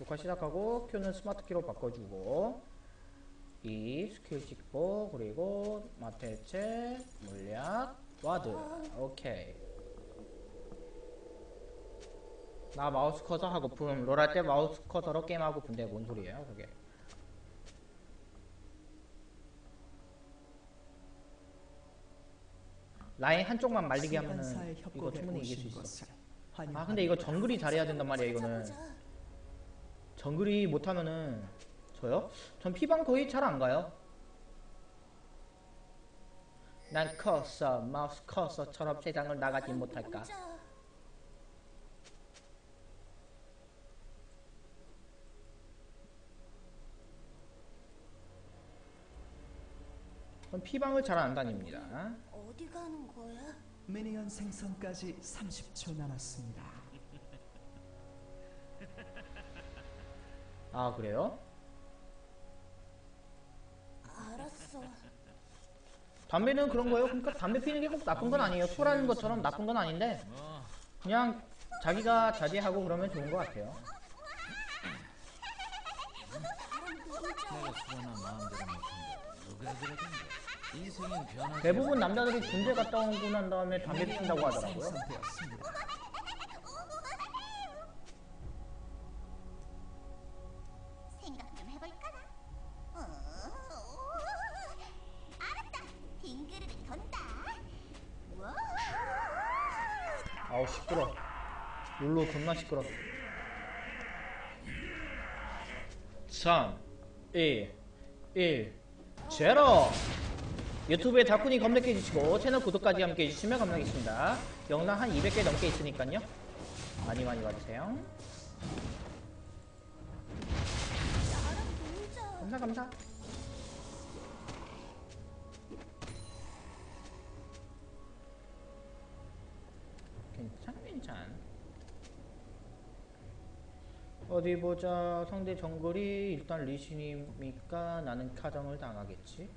녹화 시작하고 Q는 스마트 키로 바꿔주고 E 스킬 찍고 그리고 마테체 물약 와드 오케이 나 마우스 커서 하고 품 롤할 때 마우스 커서로 게임하고 분데 뭔 소리예요 그게 라인 한쪽만 말리게 하면은 이거 충분히 이길 수 있어 아. 근데 이거 정글이 잘해야 된단 말이야 이거는. 정글이 못하면은 저요? 전 피방 거의 잘 안 가요. 난 커서 마우스 커서처럼 세상을 나가지 못할까? 전 피방을 잘 안 다닙니다. 어디 가는 거야? 미니언 생성까지 30초 남았습니다. 아 그래요? 알았어. 담배는 그런 거예요. 그러니까 담배 피는 게 꼭 나쁜 건 아니에요. 술하는 것처럼 나쁜 건 아닌데 그냥 자기가 자제하고 그러면 좋은 것 같아요. 대부분 남자들이 군대 갔다 오고 난 다음에 담배 피운다고 하더라고요. 룰로 겁나 시끄러. 3, 2, 1, 제로. 유튜브에 다쿤이 검색해 주시고 채널 구독까지 함께 해주시면 감사하겠습니다. 영상 한 200개 넘게 있으니까요. 많이 많이 봐주세요. 감사 감사. 어디 보자. 상대 정글이 일단 리신이니까 나는 카정을 당하겠지.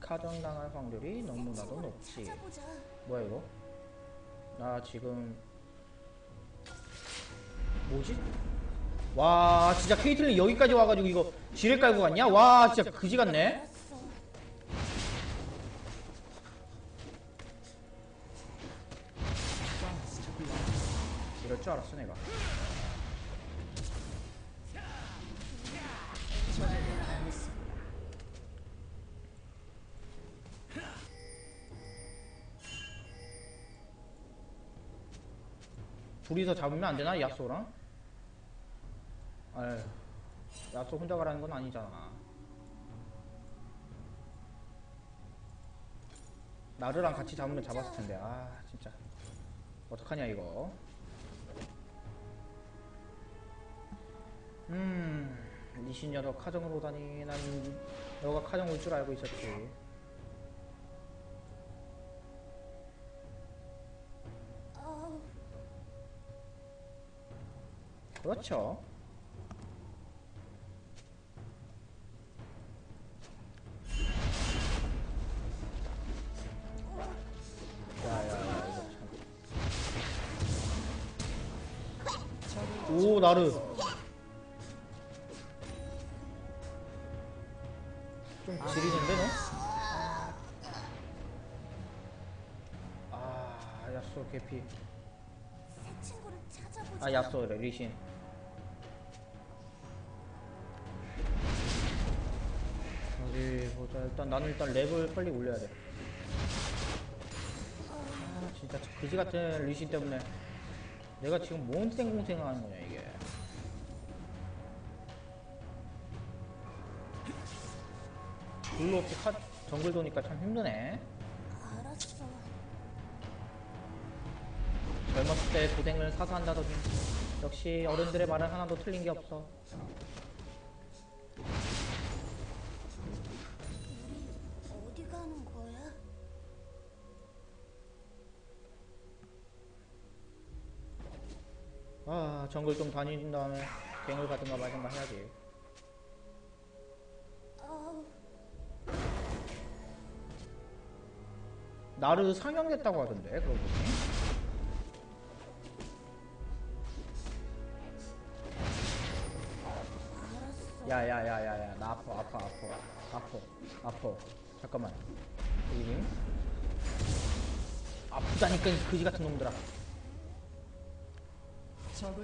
카정 당할 확률이 너무나도 높지. 뭐야 이거? 나 지금 뭐지? 와 진짜 케이틀린 여기까지 와가지고 이거 지뢰 깔고 갔냐? 와 진짜 그지 같네. 알았어 내가. 둘이서 잡으면 안 되나 야쏘랑? 아휴 야쏘 혼자 가라는 건 아니잖아. 나르랑 같이 잡으면 잡았을 텐데 아 진짜 어떡하냐 이거. 음, 니신 녀석 카정으로 오다니 난 너가 카정 올 줄 알고 있었지. 그렇죠. 야야야. 오 나르. 야쏘래 리신. 어디 보자 일단 나는 일단 랩을 빨리 올려야 돼. 아 진짜 저 그지 같은 리신 때문에 내가 지금 뭔 생공생을 하는 거냐 이게. 블루 없이 카, 정글 도니까 참 힘드네. 알았어. 젊었을 때 고생을 사서 한다더니 역시 어른들의 말은 하나도 틀린 게 없어. 어디 가는 거야? 아 정글 좀 다닌 다음에 갱을 가든가 말든가 해야지. 나르 상영됐다고 하던데 그러고 보니. 야야야야야 나 아파 아파 아파. 아파 아파. 잠깐만. 여기 아프다니까 이 그지 같은 놈들아. 적을.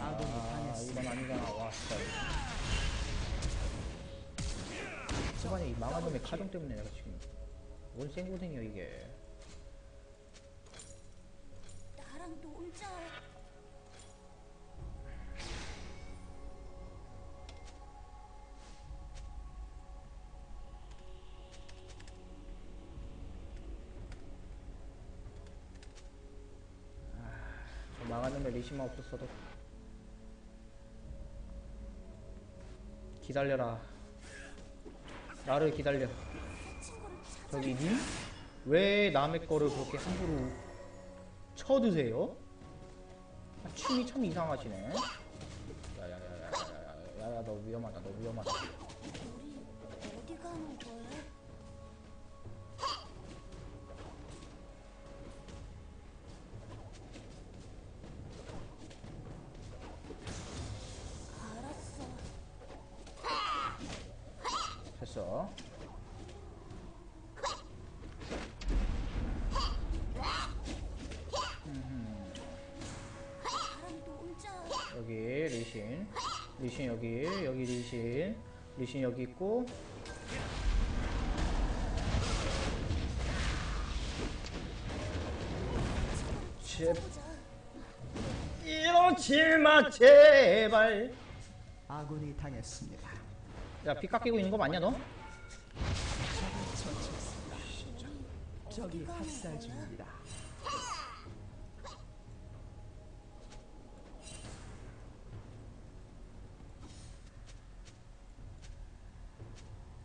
아군이 아 당했습니다. 이건 아니잖아 와 진짜. 초반에 이 망한 놈의 카정 때문에 내가 지금 뭔 생고생이야 이게. 나랑 놀자. 되는데 리시마 없었어도 기다려라 나를 기다려 저기 님? 왜 남의 거를 그렇게 함부로 쳐드세요? 아, 춤이 참 이상하시네 야야야야야야야 너 위험하다 너 위험하다 어디 가는 거야? 여기 리신 리신 여기 여기 리신 리신 여기 있고 제 보자. 이러지 마 제발 아군이 당했습니다. 야피 깎이고 있는 거 맞냐 너? 적이 학살 중입니다.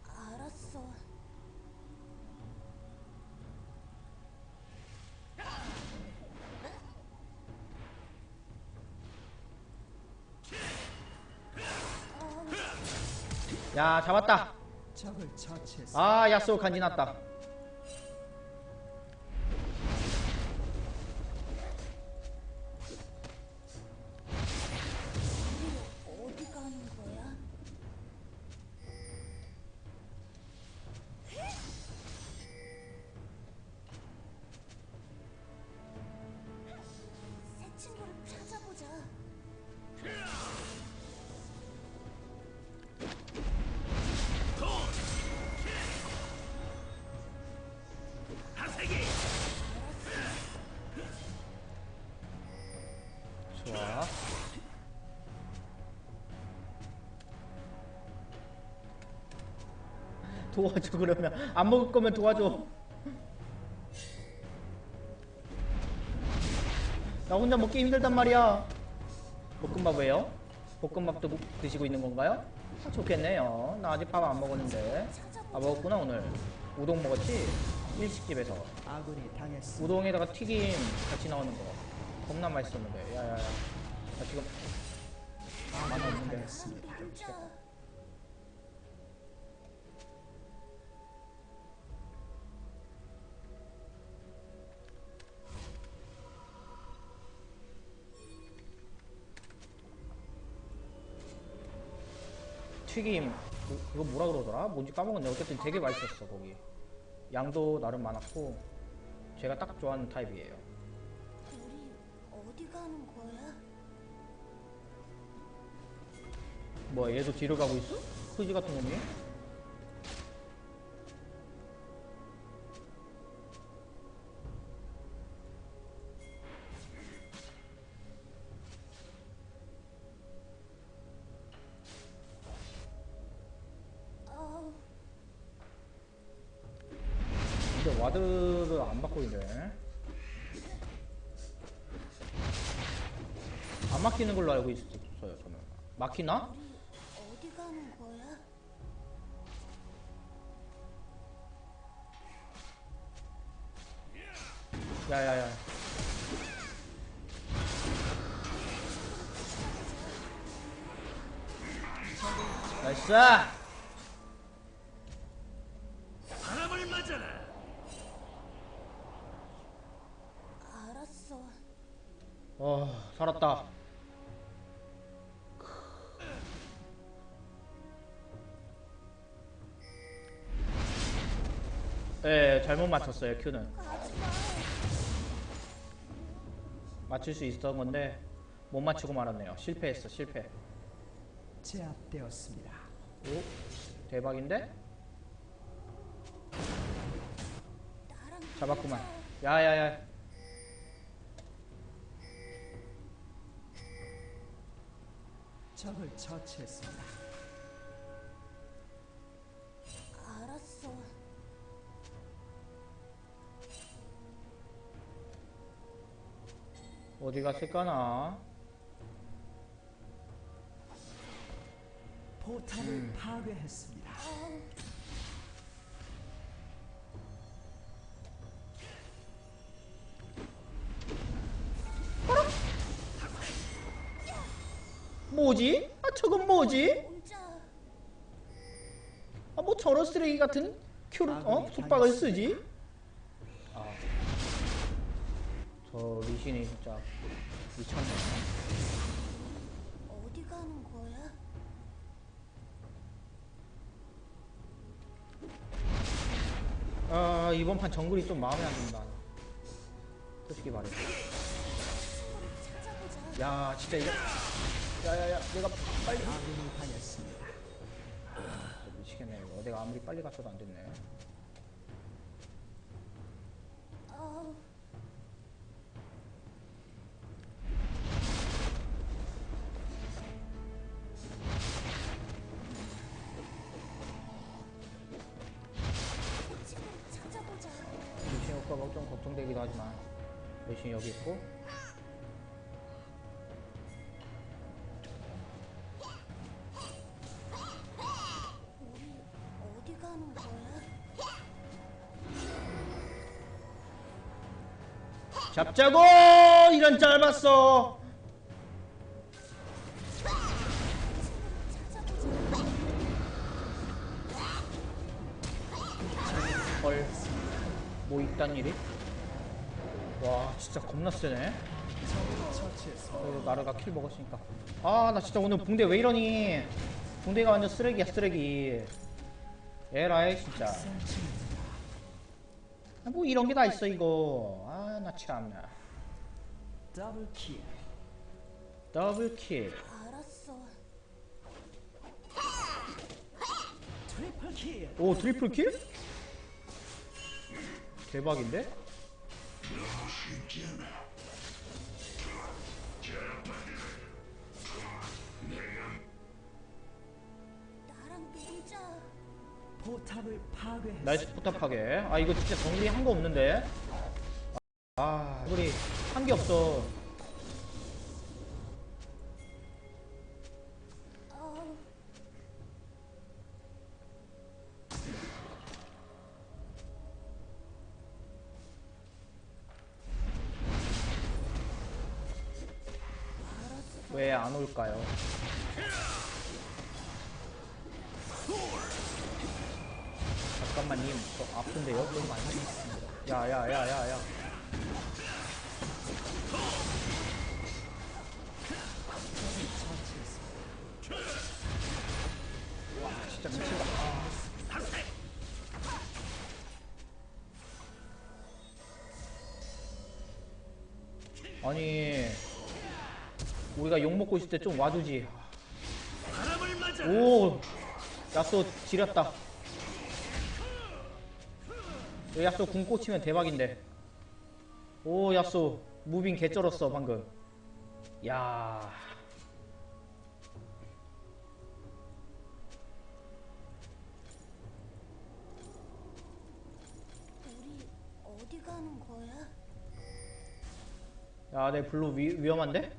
알았어. 야 잡았다 적을 처치했습니다. 아 야스오 간지 났다 도와줘 그러면. 안 먹을 거면 도와줘. 나 혼자 먹기 힘들단 말이야. 볶음밥 왜요? 볶음밥도 무- 드시고 있는 건가요? 아, 좋겠네요. 나 아직 밥 안 먹었는데. 아 먹었구나 오늘. 우동 먹었지? 일식집에서. 우동에다가 튀김 같이 나오는 거. 겁나 맛있었는데. 야야야. 나 지금 아 만화 아군이 없는데 튀김 그- 그거 뭐라 그러더라? 뭔지 까먹었네 어쨌든 되게 맛있었어 거기 양도 나름 많았고 제가 딱 좋아하는 타입이에요 우리 어디 가는 거야? 뭐 얘도 뒤로 가고 있어? 그지 같은 놈이? 알고 있었어요 저는 막히나? 어디 가는 거야? 야야야 나이스 사람을 맞아라. 알았어. 어 살았다 잘못 맞췄어요. 큐는. 맞출 수 있었던 건데 못 맞추고 말았네요. 실패했어, 실패. 제압되었습니다. 오, 대박인데? 잡았구만. 야야야. 적을 처치했습니다. 어디 갔을까나? 포탑을 음. 파괴했습니다. 뭐지? 아 저건 뭐지? 아 뭐 저런 쓰레기 같은 큐를 어 속박을 쓰지? 아, 저 리신이 진짜 미쳤네. 어디 가는 거야? 아 이번 판 정글이 좀 마음에 안 든다. 솔직히 말해. 야 진짜 이거. 야야야 내가 빨리. 아군이 당했습니다. 미치겠네 이거. 내가 아무리 빨리 갔어도 안 됐네. 아 효과가 좀 걱정되기도 하지만 리신 여기 있고. 잡자고 이런 짧았어. 뭐 있단 일이? 와 진짜 겁나 세네. 어, 나르가 킬 먹었으니까. 아 나 진짜 오늘 붕대 왜 이러니? 붕대가 완전 쓰레기야 쓰레기. 에라이 진짜. 아, 뭐 이런 게 다 있어 이거. 아 나 참나. 더블 킬. 더블 킬. 알았어. 트리플 킬. 오 트리플 킬? 대박인데? 파괴했습니다. 나이스 포탑하게. 아 이거 진짜 정리 한 거 없는데. 아 우리 한 게 없어. 안 올까요? 잠깐만 님, 저 아픈데요? 좀 많이 야야야야야. 우리가 욕 먹고 있을 때 좀 와주지. 맞아. 오 야쏘 지렸다 이 야쏘 궁 꽂히면 대박인데 오 야쏘 무빙 개쩔었어 방금 야 우리 어디 가는 거야? 야, 내 블루 위, 위험한데?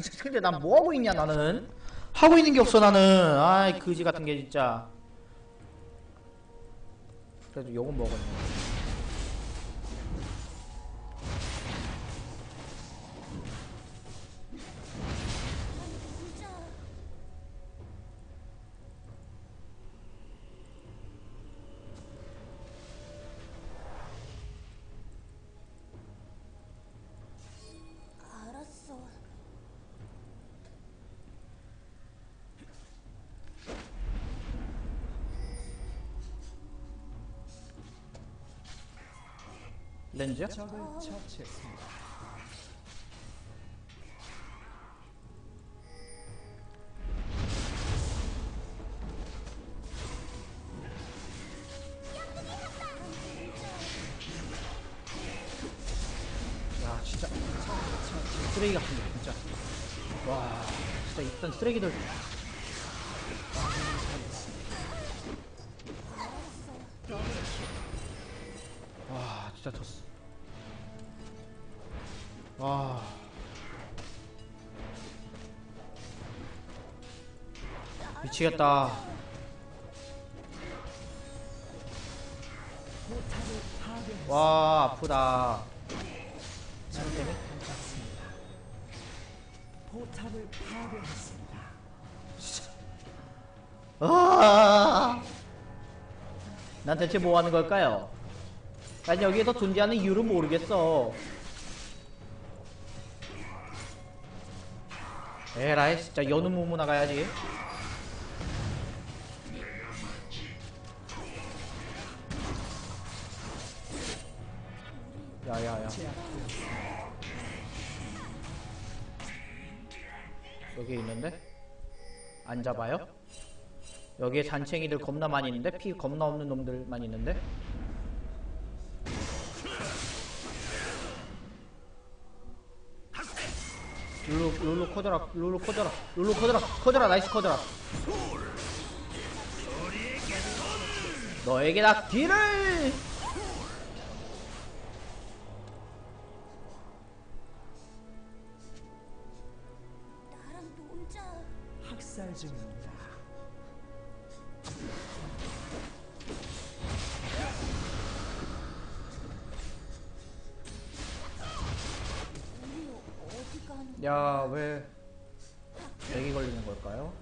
진짜 근데 난 뭐 하고 있냐 나는? 하고 있는 게 없어 나는. 아이 그지 같은 게 진짜. 그래도 욕은 먹었네. 적을 처치했습니다. 야 진짜. 쓰레기 같은데 진짜. 와 진짜 일단 쓰레기들 미치겠다. 와 아프다 공격했습니다. 포탑을 파괴했습니다. 아! 난 대체 뭐 하는 걸까요? 난 여기에서 존재하는 이유를 모르겠어. 에라이, 진짜 여는 무무 나가야지. 여기 있는데? 안 잡아요? 여기에 잔챙이들 겁나 많이 있는데? 피 겁나 없는 놈들만 있는데? 룰루 룰루 커져라 룰루 커져라 룰루 커져라 커져라 나이스 커져라 너에게 나 뒤를 가는 야왜 맥이 걸리는 걸까요?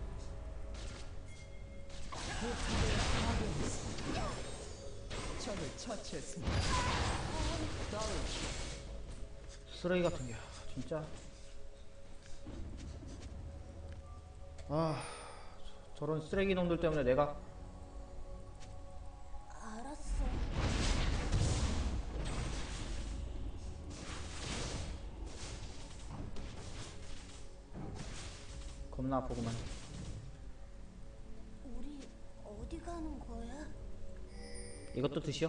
적을 처치했습니다. 쓰레기 같은 게 진짜 아 저- 저런 쓰레기 놈들 때문에 내가 알았어. 겁나 아프구만 우리 어디 가는 거야? 이것도 드시오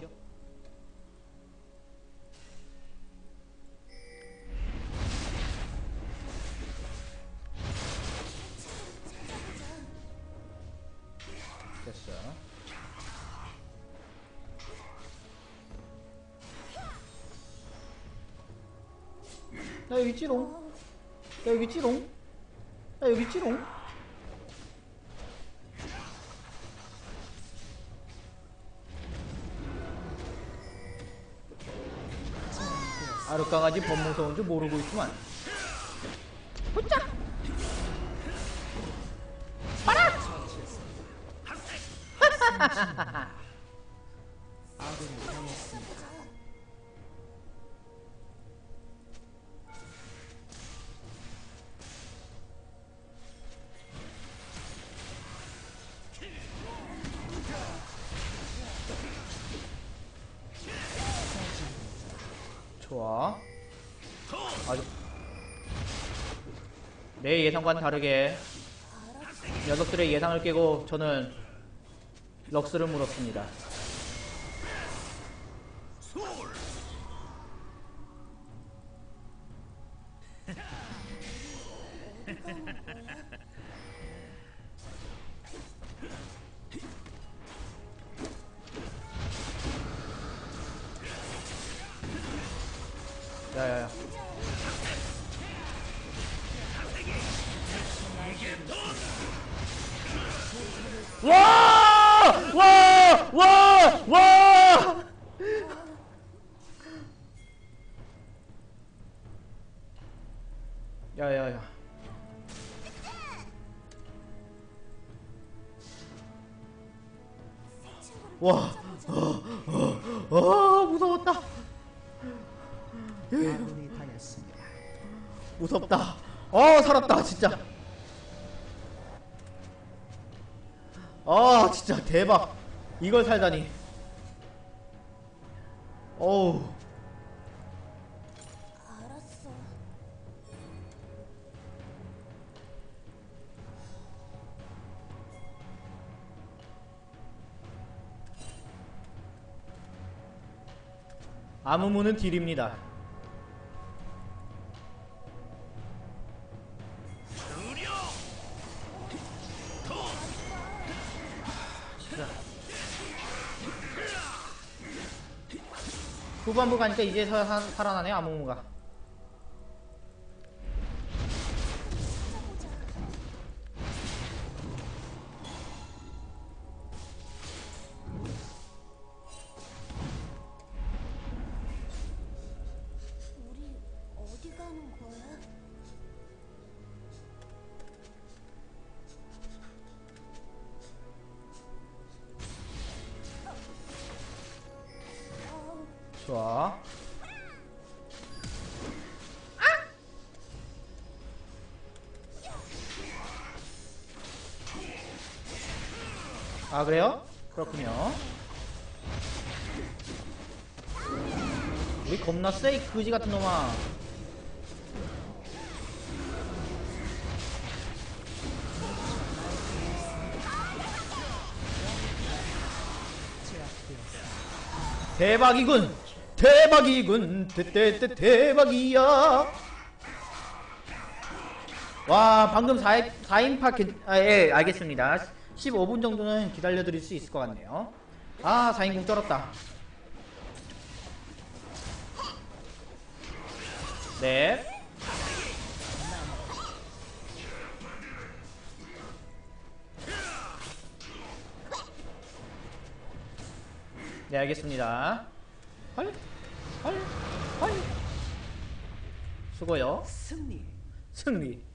됐어. 나 여기 찌롱. 나 여기 찌롱. 나 여기 찌롱. 아르강아지 범 무서운 줄 모르고 있구만 아군이 당했습니다. 좋아. 아주 내 예상과는 다르게 녀석들의 예상을 깨고 저는 럭스를 물었습니다. 야야야. 와! 와! 와! 와! 야야야. 와! 어, 어, 무서웠다. 아군이 당했습니다. 무섭다. 어, 살았다, 진짜. 아 진짜 대박. 이걸 살다니. 어우. 알았어. 아무무는 딜입니다. 후반부 가니까 한- 살아나네요 아무무가. 좋아. 아 그래요? 그렇군요. 우리 겁나 세이 그지 같은 놈아. 대박이군. 대박이군. 대대대 대박이야. 와 방금 4인, 4인파 괜... 아, 예 알겠습니다 15분 정도는 기다려 드릴 수 있을 것 같네요 아 4인공 쩔었다 네 네, 알겠습니다. 헐, 헐, 헐. 수고요. 승리. 승리.